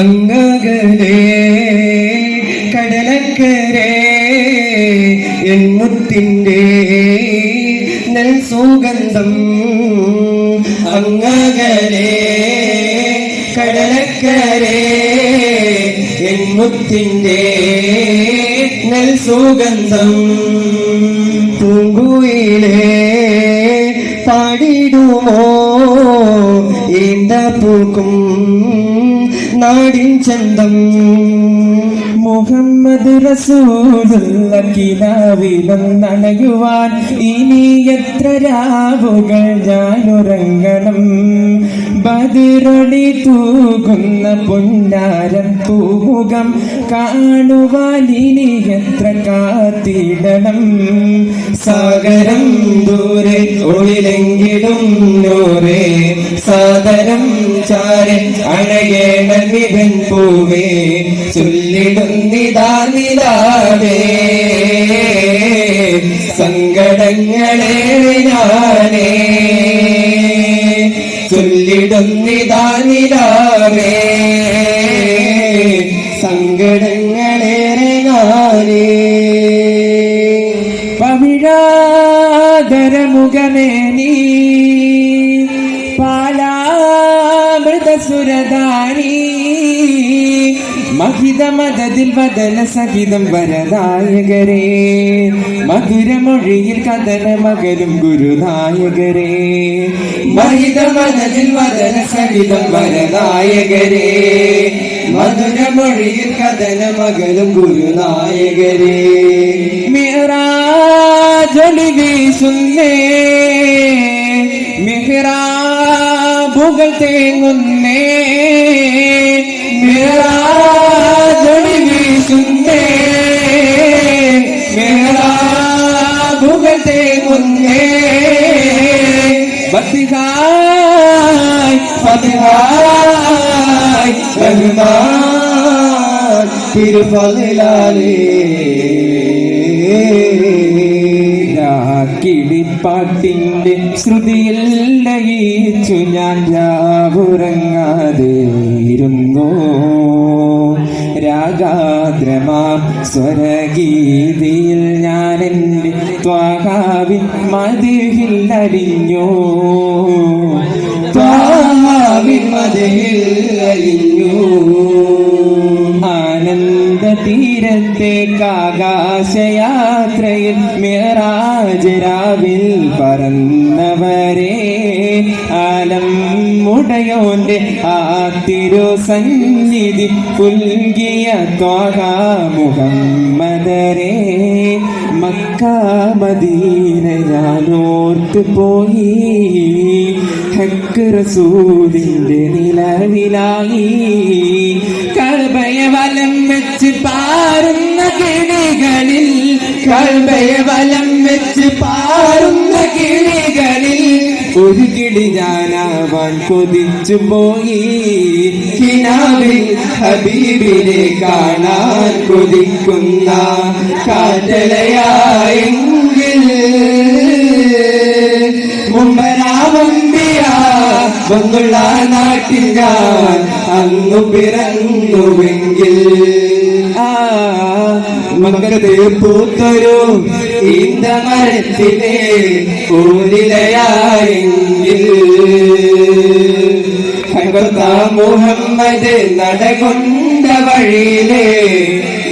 അങ്ങകലേ കടലക്കരെ N മുത്തിന്റെ നെൽ സുഗന്ധം. അങ്ങകലെ കടലക്കരെ എൻ മുത്തിന്റെ നെൽ സുഗന്ധം. പൂങ്കുയിലേ നാടിൻ ചന്തം. മുഹമ്മദ് റസൂലുള്ള കിനാവിലൊന്നണയുവാൻ ഇനി എത്ര രാവുകൾ ഞാൻ ഉറങ്ങണം ബദിറൊളി തൂകുന്ന പൊന്നാരം തൂമുഖം കാണുവാൻ ഇനി എത്ര കാത്തിടണം. സാഗരം ദൂരെ ഒളിലെങ്കിലും നോരേ സാദരം ചാരൻ അണയേണ നിവൻ പൂവേ ചൊല്ലിടുന്നിതാ നിലാവേ. സങ്കടങ്ങളെ ഞാനേ ചൊല്ലിടുന്നിതാ നിലാവേ. സങ്കടങ്ങളേറെ ഞാനേ. പവിഴാതരമുഖമേ നീ മധുര മതത്തിൽ വദന സഹിതം വരദായകരേ. മധുരമൊഴിയിൽ കഥന മകനും ഗുരുനായകരേ. മതത്തിൽ വദന സഹിതം വരദായകരെ. മധുരമൊഴിയിൽ കഥന മകനും ഗുരുനായകരേ. മിഹ്റാജൊളി വീശുന്നേ. മിഹ്റാബുകൾ തേങ്ങുന്നേ മിഹ്റാബുകൾ തേങ്ങുന്നേ. ബത്തിഹായ് പതിവായി റഹ്മാൻ തിരുപതിലാലേ കിളിപ്പാട്ടിന്റെ ശ്രുതിയിൽ ലയിച്ചു ഞാൻ രാവുറങ്ങാതെ ഇരുന്നു രാഗാദ്രമാം സ്വരഗീതിയിൽ ഞാൻ എന്റെ ത്വാഹാവിൻ മതിഹിൽ അലിഞ്ഞു. ത്വാഹാവിൻ മതിഹിൽ അലിഞ്ഞു. ആനന്ദ തീരത്തേക്കാകാശയാത്രയിൽ മിറാജ് രാവിൽ പറന്നവരെ മുടയോന്റെ ആ തിരു സന്നിധി പുൽകിയ ത്വാഹ മുഹമ്മദരെ മക്ക മദീനയാലോർത്ത് പോയി. ഹക്ക് റസൂലിന്റെ നിലവിലായി. കൽബയ വലം വെച്ച് പാറുന്ന കിണികളിൽ കൽബയ വലം വെച്ച് പാറുന്ന ഒരു കിളി ഞാനാവാൻ കൊതിച്ചു പോയി. കിനാവിൽ ഹബീബിനെ കാണാൻ കൊതിക്കുന്ന കാറ്റലയായെങ്കിൽ മുമ്പരാമമ്പിയ വന്നുള്ള നാട്ടിൽ ഞാൻ അന്നു പിറന്നുവെങ്കിൽ. ആ മകത്ത് പൂത്തൊരു ഈന്ത മരത്തിലെ ഊരിലയായെങ്കിൽ മുഹമ്മദ് നടകൊണ്ട വഴിയിലെ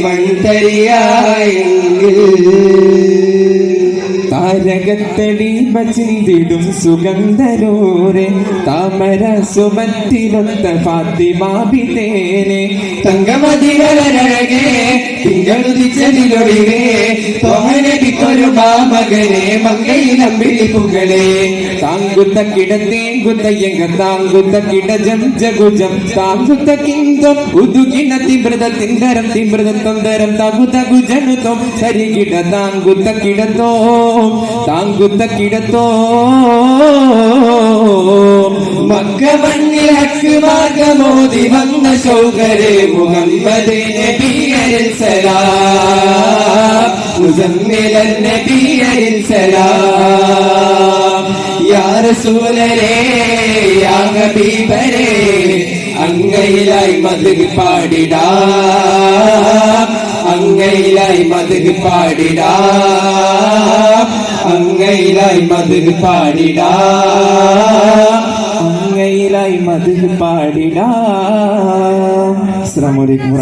മൺതരിയായെങ്കിൽ താരകത്തടി ചിന്തിടും സുഗന്ധരൂരെ താമര സുമത്തിലൊത്ത ഫാത്തിമാബിതേനെ തങ്കമതിരഴകേ തിങ്കളുദിച്ചതിലൊഴിവേ തോഹനടിക്കൊരു മാമകനെ മങ്കയിലമ്പിളി പുകളെ. താങ്കുത്ത കിടത്തേങ്കുത്ത എങ്ക താങ്കുത്ത കിടജം ജഗുജം താങ്കുത്ത കിന്തം ഉതുകിണ തിമൃത തിന്തരം തിമൃത തൊന്തരം തകുത ഗുജനുതം സരികിട താങ്കുത്ത കിടത്തോ താങ്കുത്ത കിടത്തോ. മക്ക മണ്ണിൽ ഹക്ക് മാർഗമോദി വന്ന ശൗകരെ മുഹമ്മദ് നബിയരിൽ സലാം മുസമ്മിലൻ നബിയരിൽ സലാം യാ റസൂലരേ യാ ഹബീബരേ അങ്ങയിലായി മധുക് പാടിടാ. അങ്ങയിലായി മധുക് പാടിടാ. അങ്ങയിലായി മധുക് പാടിടാ അങ്ങയിലായി മധു പാടിടാ അസ്സലാമു അലൈക്കും